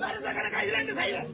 வருஷக்கணக்கா இது ரெண்டு செய்யறேன்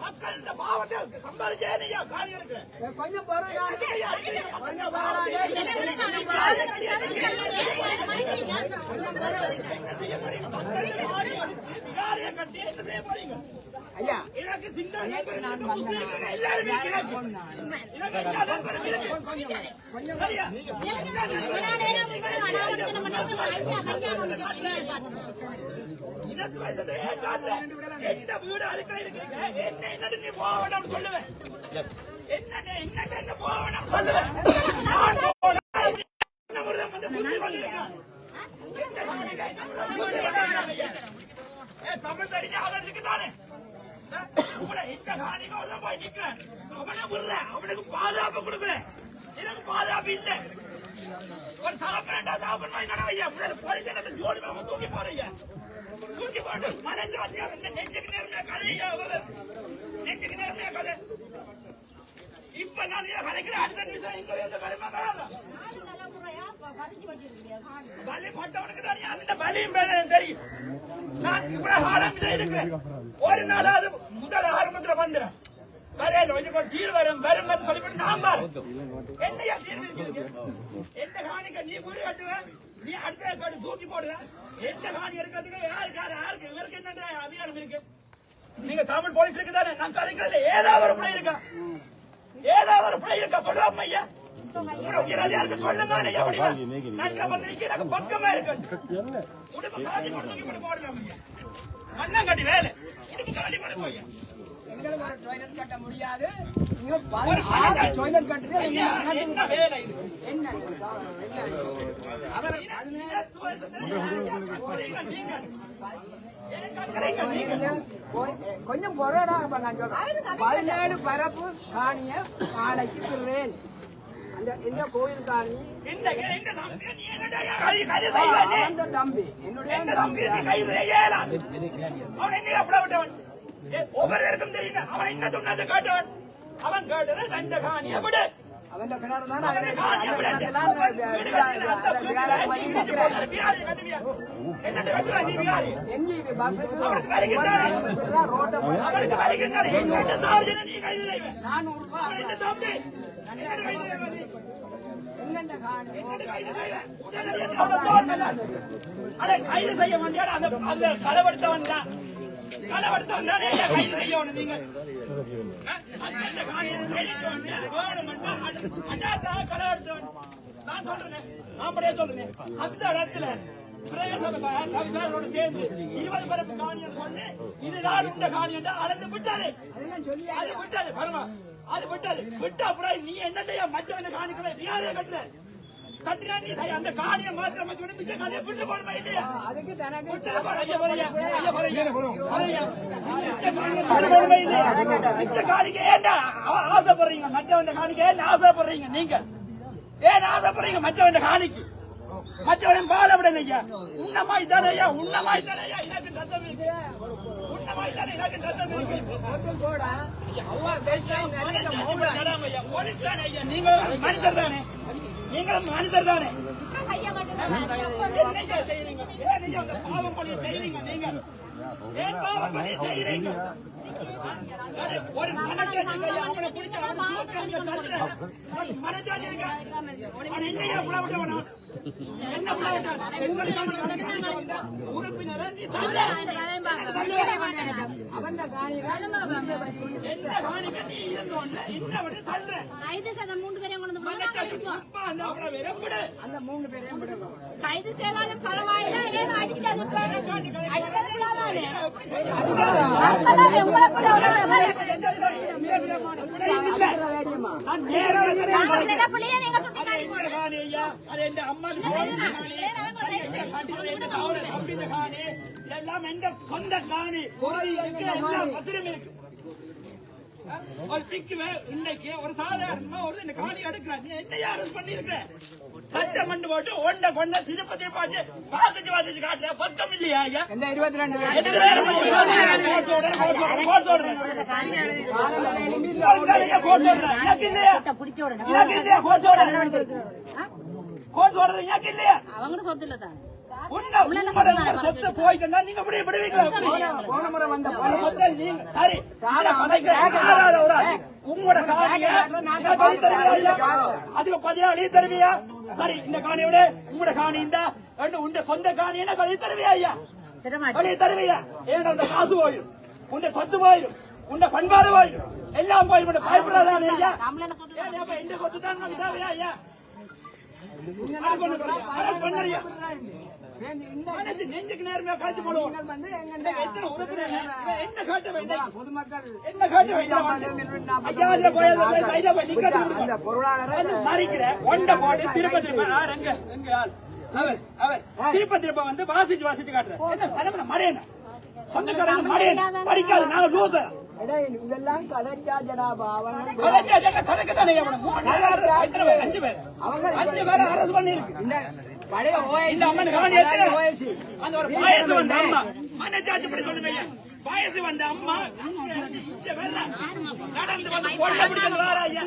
மக்கள் இந்த பாவத்தை சம்பாதிச்சே நீயா காரியங்களுக்கு கொஞ்சம் விகாரியை கட்டி என்ன செய்ய போறீங்க ஐயா எனக்கு முஸ்லீம்கள் எல்லாருமே இருக்கு. எனக்கு எல்லா நண்பரும் இருக்கு. சரியா? என்ன என்னன்னு நீ போக வேண்டாம்னு சொல்லுவேன். என்ன என்ன என்ன போக வேண்டாம்னு சொல்லுவேன். நான் போனா என்ன முருகன் வந்து புத்தி வந்திருக்கான். என்ன காணிக்க, என்ன முருகன் புத்தி வந்திருக்கான். ஏ, தமிழ் தெரிஞ்ச ஆள் இருக்குதானே உங்களை இந்த காணிக்க ஒருத்தன் போய் நிக்கிறேன் அவனை விடுறேன் அவனுக்கு பாதுகாப்பு கொடுக்குறேன் எனக்கு பாதுகாப்பு இல்லை ஒரு தகப்பேண்டா தகப்பன் மாதிரி நடவையா முதல்ல பரிசனத்தை ஜோடி மாம தூக்கி போறீங்க தூக்கி போட்டு மனசு வச்சியா நெஞ்சுக்கு நேர்மையா கதையா நெஞ்சுக்கு நேர்மையா கதை இப்ப அடுத்த நிமிஷம் இருந்து பலி பட்டவனுக்கு அந்த பலியும் தெரியும். நான் இவ்வளவு ஆரம்பிச்சு இருக்கிறேன் ஒரு நாளாவது முதல் ஆறு வந்துடும் வரேன் இதுக்கு ஒரு தீர்வு வரும் வரும் சொல்லிவிட்டு நான் பாரு என்னையா தீர்வு இருக்குது எந்த காணிக்க நீ வீடு கட்டுவ? நீ அடுத்த காடு தூக்கி போடுவ? எந்த காணி எடுக்கிறதுக்கு யாருக்கு யாரு யாருக்கு? இவருக்கு என்ன அதிகாரம் இருக்கு? நீங்க தமிழ் போலீஸ் இருக்குதானே? நான் கதைக்கிறதுல ஏதாவது ஒரு பிள்ளை இருக்கா? ஏதாவது ஒரு பிள்ளை இருக்கா? சொல்லுவாங்க ஐயா. ஐயா ஐயா. மண்ணாங்கட்டி வேலை. உடுப்பு காலி போட்டு போய் ஒரு toilet கட்ட முடியாது. toilet கட்டுறது என்ன? கொஞ்சம் பொருளா நான் சொல்றேன். பதினேழு பரப்பு காணிய நாளைக்கு சொல்றேன் அந்த இந்த கோயில் காணி. அந்த தம்பி. என்னுடைய தம்பி. ஒவ்வொருவருக்கும் தெரியுது. அவன் என்ன சொன்னது கேட்டவன் அவன் கேட்டது தண்ட காணி போடல. அட, கைது செய்ய வேண்டிய அந்த களவெடுத்தவன் தான். களவெடுத்தவன் தானே கைது செய்யணும் நீங்க ஆ? அந்த அந்த நான் சொல்றேன் சொல்றேன் அந்த இடத்துல சேர்ந்து இருபது பேருக்கு காணியம் சொன்னு இதுதான் உண்ட காணியம் அளந்து விட்டாரு அது விட்டாரு பாருங்க அது விட்டாரு விட்ட அப்புறம் நீ என்னத்தையா மற்றவங்க காணிக்கல நீ யாரையா கட்டுற கட்டினா நீ செய்ய அந்த காணியை மாத்திரம் மற்றவங்க மிச்ச காணியை விட்டு போடுமா இல்லையா அதுக்கு தனக்கு விட்டு போடு, ஐயா வரையா, ஐயா வரையா, வரையா. மிச்ச காணியை விட்டு போடுமா இல்லையா? மிச்ச காணிக்கு ஏன்டா ஆ- ஆசைப்படுறீங்க மற்றவங்க காணிக்க ஏன் ஆசைப்படுறீங்க நீங்க ஏன் ஆசைப்படுறீங்க மற்றவங்க காணிக்கு மற்றவன் வாழ விடல ஐயா உன்னமாய் தானே ஐயா உன்னமாய் தானே ஐயா எனக்கு ரத்தம் இருக்கு உன்னமாய் தானே எனக்கு ரத்தம் இருக்கு ஹோட்டல் போட நீங்களும் மனுஷர் தானே. நீங்களும் மனுஷர் தானே. என்னையா பாவம் பண்ணி நீங்க ஒரு மனசாட்சி இல்லையா? அவனை மனசாட்சி இருக்கா? என்னையா புல விட்டவனா? என்ன புல விட்டான்? உறுப்பினரை நீ அவன் காணிகள் நீ இருந்தோன்னு தள்ளுற. மூன்று பேரையும் கொண்டு அந்த மூணு பேரையும் கைது செய்தாலும் பரவாயில்ல. ஏன் அடிக்காது? எல்லாம் எந்த சொந்த காணி எல்லாம் பத்திரம் இருக்கு ஒரு பிக்குவே இன்னைக்கு ஒரு சாதாரணமா ஒரு இந்த காணி எடுக்கிறான் நீ என்னையா பண்ணிருக்க சட்டம் பண்ணி போட்டு ஒன்றை கொண்ட திருப்ப திருப்பாச்சு வாசிச்சு வாசிச்சு காட்டுற. பக்கம் இல்லையா ஐயா? இந்த இருபத்தி ரெண்டு? கோட் சொல்றேன், கோட் சொல்றேன், இல்லையா? அவங்க சொத்து இல்ல சொத்து போயிட்டுன்னா நீங்க இப்படி விடுவீங்களா? போன முறை வந்த சொத்தை நீங்க- சரி, உங்களோட காணியை? அதுக்கு எழுதி தருவியா? சரி இந்த காணியை விட. உங்களோட காணி இந்த. உண்ட சொந்த காணி என்ன தருவியா ஐயா? வெளியே தருவியா? ஏன்னா காசு போயிடும். உண்ட சொத்து போயிடும். உண்ட பண்பாடு போயிடும். எல்லாம் போயிடும். பயப்படாதானே ஐயா? இந்த சொத்து தான் ஐயா? அரசு பண்ண நெஞ்சுக்கு நேர்மையா காய்ச்சி போடுவோம் வந்து எத்தனை உறுப்பினர்? என்ன காட்ட வேண்டாம்? பொதுமக்கள் என்ன காட்ட வேண்டாம்? போய் போய் நிக்கிறது மறிக்கிற ஒண்ட போட்டு திருப்ப திருப்ப. ஆ, எங்க? எங்க ஆள்? அவர் அவர். திருப்ப திருப்ப வந்து வாசிச்சு வாசிச்சு காட்டுற. என்ன சொந்தக்காரங்க மடையன? படிக்காது நாங்க லூசர் இதெல்லாம் கடைக்கா ஜனாபா நாலு ஆறு எத்தனை பேர்? அஞ்சு பேர். அஞ்சு பேர் அரசு பண்ணிருக்கு இந்த பழைய அம்மன் கவனி ஓஎஸ்சி அந்த ஒரு பாயசம் வந்த அம்மா. மனச்சாச்சு இப்படி சொல்லுங்க. ஐயா. பாயசம் வந்த அம்மா. நடந்து வந்து கொண்டை பிடிச்சது வேற ஐயா.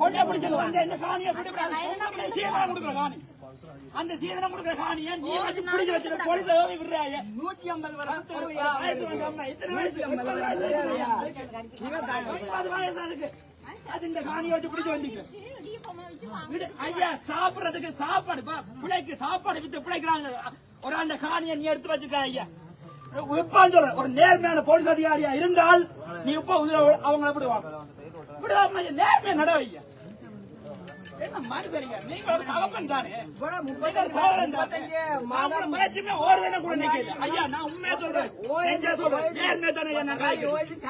கொண்டை பிடிச்சது வந்து இந்த காணியை பிடிப்படாது சீதனம் கொடுக்குற காணி. அந்த சீதனம் கொடுக்குற காணியை நீ வச்சு பிடிச்சு வச்சுட்டு போலீஸ் ஓவி விடுற ஐயா. நூற்றி ஐம்பது வருஷம் வயசு வந்த அம்மா. எத்தனை வயசு? வயசு அதுக்கு. அது இந்த காணியை வச்சு பிடிச்சு வந்தீங்க விடு, ஐயா சாப்பிடுறதுக்கு சாப்பாடு பிள்ளைக்கு சாப்பாடு வித்து பிழைக்கிறாங்க. ஒரு அந்த காணியை நீ எடுத்து வச்சுக்க ஐயா. விப்பான்னு ஒரு நேர்மையான போலீஸ் அதிகாரியா இருந்தால் நீ இப்ப அவங்களை அவங்கள விடுவாங்க விடுவாங்க நேர்மையா நட ஐயா.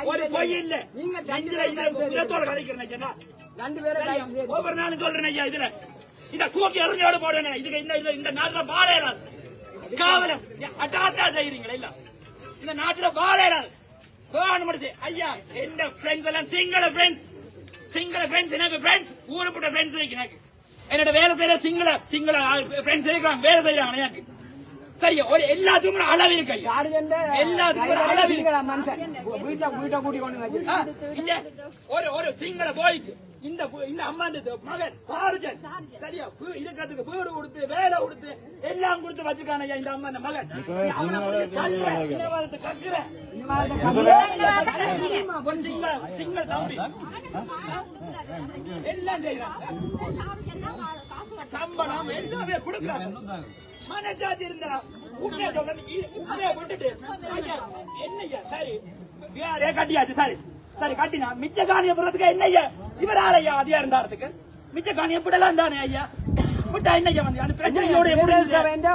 ஒரு பொய் இல்ல. ஒவ்வொரு நாளும் சொல்றேன் ஐயா இதுல. இத தூக்கி எறிஞ்சோட போடுவேன் இதுக்கு இந்த இந்த- நாட்டுல வாழையிடாது காவலம் அட்டாத்தா செய்யறீங்களா இல்ல. இந்த நாட்டுல வாழையிடாது ஐயா எந்த ஃப்ரெண்ட்ஸ் எல்லாம் சிங்கள ஃப்ரெண்ட்ஸ் சிங்கள ஃப்ரெண்ட்ஸ் எனக்கு ஃப்ரெண்ட்ஸ் ஊருப்பட்ட ஃப்ரெண்ட்ஸ் இருக்கு எனக்கு. என்னோட வேலை செய்யற சிங்கள சிங்கள ஃப்ரெண்ட்ஸ் இருக்காங்க வேலை செய்யறாங்க எனக்கு. சரியா? ஒரு எல்லாத்துக்கும் அளவு இருக்கு. எல்லாத்துக்கும் அளவு இருக்கு. மனுஷன்? வீட்டை வீட்டை கூட்டி கொண்டு ஒரு ஒரு சிங்கள போய்க்கு இந்த இந்த அம்மா இந்த மகன் சார்ஜன். சரியா? இருக்கிறதுக்கு வீடு கொடுத்து வேலை கொடுத்து எல்லாம் கொடுத்து வச்சுக்கான ஐயா இந்த அம்மா இந்த மகன். சிங்கள சிங்கள தம்பி. எல்லாம் செய்யறாங்க சம்பளம் எல்லாமே கொடுக்குறாங்க மனஜாதி இருந்தா உண்மையை உண்மையை விட்டுட்டு ஐயா, என்னய்யா சரி வேறே கட்டியாச்சு சரி. சரி கட்டினா மிச்ச காணிய போறதுக்கு என்னய்யா இவர் ஆரையா அதிகா இருந்தாரத்துக்கு மிச்ச காணிய விடலாம் தானே ஐயா? விட்டா என்னய்யா வந்து? அந்த பிரச்சனையோட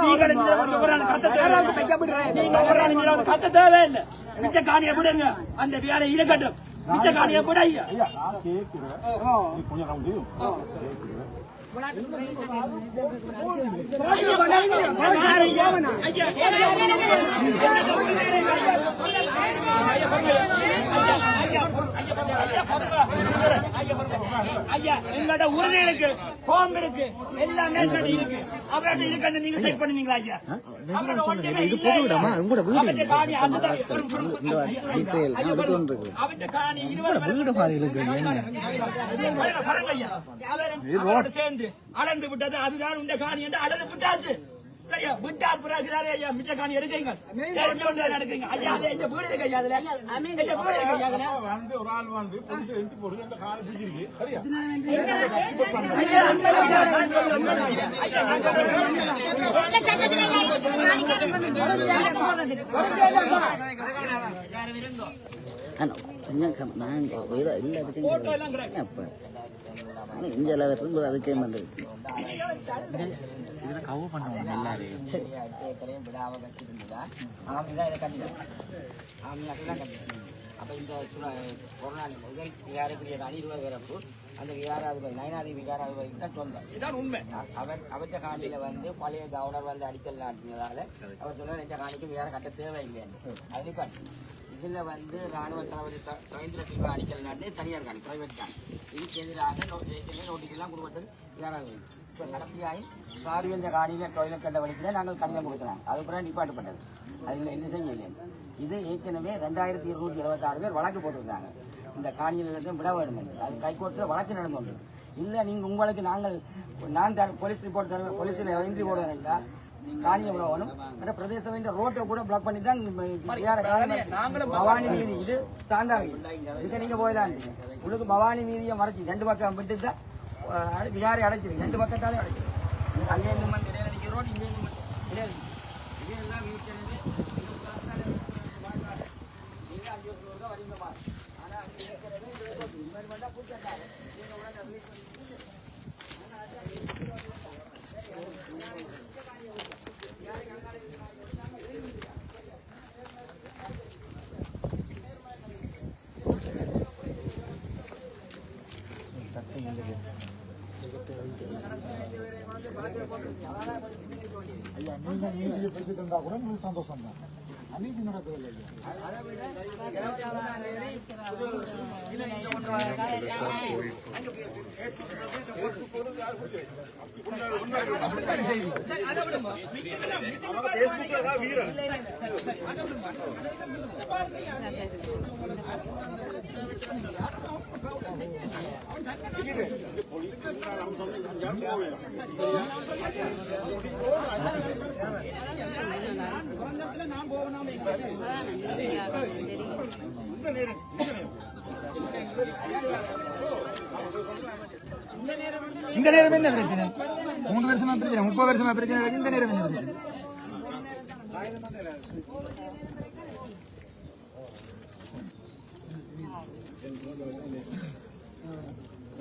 நீங்கள் வந்து ஒரு நீங்க ஒரு கத்த தேவையில்லை. மிச்ச காணிய விடுங்க அந்த வேலை இருக்கட்டும் மிச்ச காணிய விட ஐயா. ஐயா ஐயா எங்களோட உறுதி இருக்கு பாம்பு இருக்கு எல்லாமே இருக்கு. அவரோட இருக்கன்னு நீங்க செக் பண்ணுவீங்களா ஐயா? சேர்ந்து அளந்து விட்டது. அதுதான் உண்ட காணி என்று அளந்து விட்டாச்சு. சரியா விட்டா பிறகுதானே ஐயா மிச்ச காணி எடுக்கீங்க எடுக்கீங்க ஐயா அது எங்க வீடு இருக்கு ஐயா அதுல? எங்க வீடு இருக்கு ஐயா அதுல? வந்து ஒரு ஆள் வந்து புடிச்சு எட்டி போடுது அந்த கால் பிடிச்சிருக்கு. சரியா? ஆனா, கொஞ்சம் கம்- நான் ஏதோ எல்லாத்துக்கும் எல்லாம் வரும்போது அதுக்கே வந்திருக்கு ஆம் தான் கட்டிடும் அப்ப இந்த கொரோனா விகாரக்குரிய அனிருவ பிறப்பு அந்த விகாராதிபதி நயனாதி விகாராதிபதிக்கு தான் சொந்தம் உண்மை அவர் அவற்ற காணியில வந்து பழைய கவர்னர் வந்து அடிக்கல் நாட்டினதால அவர் சொல்ல இந்த காணிக்கு வேற கட்ட தேவையில்லை அது. இதுல வந்து ராணுவ தளபதி த- ரவீந்திர சில்வா அடிக்கல் நாட்டு தனியார் காணி பிரைவேட் காணி. இதுக்கு எதிராக நோட்டீஸ் எல்லாம் கொடுப்பது யாராவது இப்போ கடைசியாகி சார்பியந்த காணியில டொய்லெட் கட்ட வலிக்கு நாங்கள் கடிதம் கொடுக்குறோம். அதுக்கப்புறம் பிறகு நிப்பாட்டப்பட்டது. அதில் என்ன செய்யல இது ஏற்கனவே ரெண்டாயிரத்தி இருநூற்றி எழுபத்தாறு பேர் வழக்கு போட்டிருக்காங்க இந்த காணியில் எல்லாத்தையும் விட வேண்டும் அது கைகோர்ட்டில் வழக்கு நடந்து கொண்டு இல்லை நீங்கள் உங்களுக்கு நாங்கள் நான் தர போலீஸ் ரிப்போர்ட் தருவேன். போலீஸில் என்ட்ரி போடுவேன் என்றால் காணியை விடணும் அந்த பிரதேச வேண்டிய ரோட்டை கூட பிளாக் பண்ணி தான் இந்த பவானி வீதி இது ஸ்டாண்டாக இதுக்கு நீங்க போயிடலாம் உங்களுக்கு பவானி வீதியை மறைச்சி ரெண்டு பக்கம் விட்டு தான் விகாரை அடைச்சிருக்கு ரெண்டு பக்கத்தாலே அடைச்சிருக்கு அங்கே இருந்து வந்து இடையில நிற்கிற ரோடு இங்கே இருந்து இடையில நிக்குது. இதெல்லாம் வீட்டிலிருந்து நீங்க அஞ்சு வருஷம் ஒருக்கா வரீங்க பாரு. ஆனா அங்க இருக்கிறது இந்த ரோடு. இந்த மாதிரி பண்ணா பூச்சட்டாங்க. நீங்க உடனே வீட்டுல ஐயா நீங்க நீதியை பெற்றுட்டு இருந்தா கூட உங்களுக்கு சந்தோஷம் தான் அநீதி நடக்கவில்லை இந்த நேரம் என்ன பிரச்சனை? மூணு வருஷமா பிரச்சனை முப்பது வருஷமா பிரச்சனை இந்த நேரம் என்ன பிரச்சனை?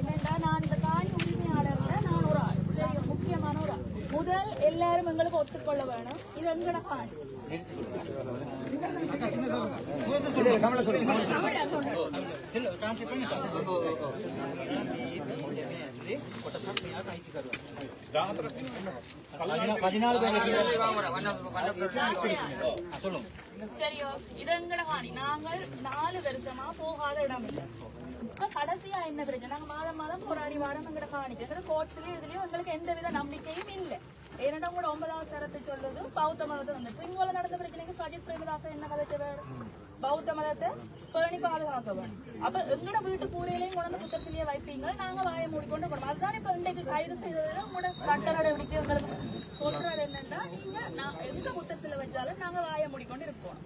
என்னடா நான் இந்த காணி உரிமையாளர்ல நான் ஒரு ஆள். சரி முக்கியமான ஒரு ஆள். முதல் எல்லாரும் எங்களுக்கு ஒத்துக்கொள்ள வேணும். இது எங்கட காணி சரியோ இது எங்கட காணி நாங்கள் நாலு வருஷமா போகாத இடம் இல்லை இப்போ கடைசியா என்ன பிரச்சனை? நாங்க மாதம் மாதம் போராடி வாரம் எங்களை காணிக்கிறது கோர்ட்ஸ்லயும் இதுலயும் எங்களுக்கு எந்த வித நம்பிக்கையும் இல்லை. ஏன்னா கூட ஒன்பதாவது சரத்தை சொல்றது பௌத்த மதத்தை வந்து இங்கோல நடந்த பிரச்சனைக்கு சஜித் பிரேமதாசன் என்ன கதைச்சு பௌத்த மதத்தை பேணி பாதுகாக்க அப்ப எங்கட வீட்டு கூரையிலையும் கொண்டு புத்தகத்திலேயே வைப்பீங்க நாங்க வாயை மூடிக்கொண்டு போறோம். அதுதான் இப்ப இன்றைக்கு கைது செய்ததுல உங்களோட சட்ட நடவடிக்கை எங்களுக்கு சொல்றது என்னன்னா நீங்க நான் எந்த புத்தகத்துல வச்சாலும் நாங்க வாயை மூடிக்கொண்டு இருப்போம்.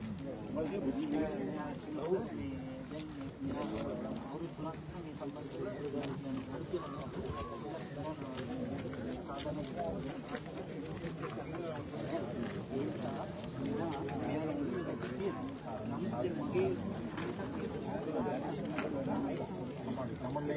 ನಮ್ಮಲ್ಲೇ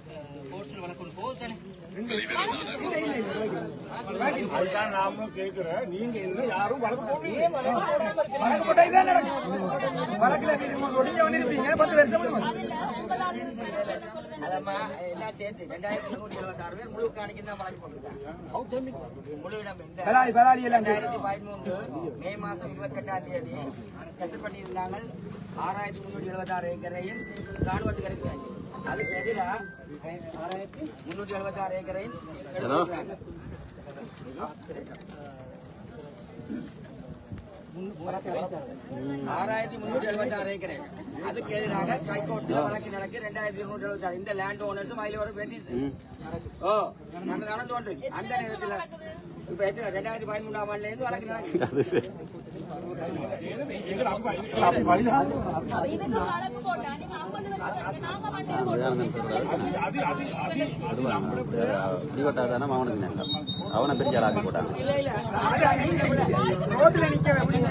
அதுதான் நாமளும் கேட்கிறேன் நீங்க என்ன யாரும் வழக்கு போடுறீங்க வழக்கு போட்டா இதான் நடக்கும். வழக்குல நீங்க ஒடிஞ்ச வந்திருப்பீங்க பத்து வருஷம் அதம்மா எல்லாம் சேர்த்து ரெண்டாயிரத்தி நூற்றி எழுபத்தாறு பேர் முழு காணிக்கு தான் வழக்கு போட்டிருக்காங்க. முழு இடம் ரெண்டாயிரத்தி பதிமூன்று மே மாசம் இருபத்தெட்டாம் தேதி கசல் பண்ணியிருந்தாங்க. ஆறாயிரத்தி முன்னூற்றி எழுபத்தாறு ஏக்கரையும் ராணுவத்துக்கு இருக்கிறாங்க அதுக்கு எதிராக முன்னூற்றி எழுபத்தாறு ஏக்கரையும் எடுத்துருக்காங்க ஆறாயிரத்தி முன்னூற்றி எழுபத்தி ஆறு ஏக்கர் அதுக்கு எதிராக ஹைகோர்ட்ல வழக்கு நடக்கு ரெண்டாயிரத்தி இருநூற்றி எழுபத்தி ஆறு இந்த லேண்ட் ஓனர்ஸும் அதில் ஒரு பெட்டி ஓ நடந்து கொண்டு. அந்த நேரத்தில் இப்ப ரெண்டாயிரத்தி பதிமூணாம் ஆண்டுல இருந்து வழக்கு நடக்கு. அப்படி வழிதான் அப்ப இதுக்கு வழக்கு போட்டா நீங்க 50 வருஷம் நாங்க மண்டையை அடிபட்டாதானே அவனுக்கு நேரம் அவனை பெரிய ஆளாக்கி போட்டாங்க இல்ல இல்ல ரோட்ல நிக்க வைப்பீங்க.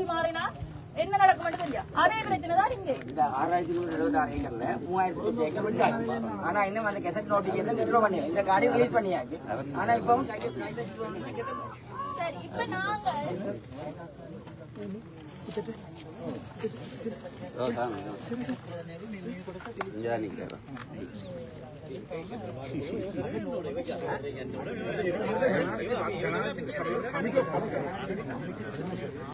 ஆட்சி மாறினா என்ன நடக்கும் தெரியும் அதே பிரச்சனை தான் இங்கே. இந்த ஆறாயிரத்தி நூறு எழுபத்தி ஆறு ஏக்கர்ல மூவாயிரத்தி ஏக்கர் விட்டாச்சு ஆனா இன்னும் அந்த கெசட் நோட்டிஃபிகேஷன் வித்ட்ரா பண்ணி இந்த காடி ரிலீஸ் பண்ணியாச்சு. ஆனா கெசட் சரி இப்ப நிற்கிறேன்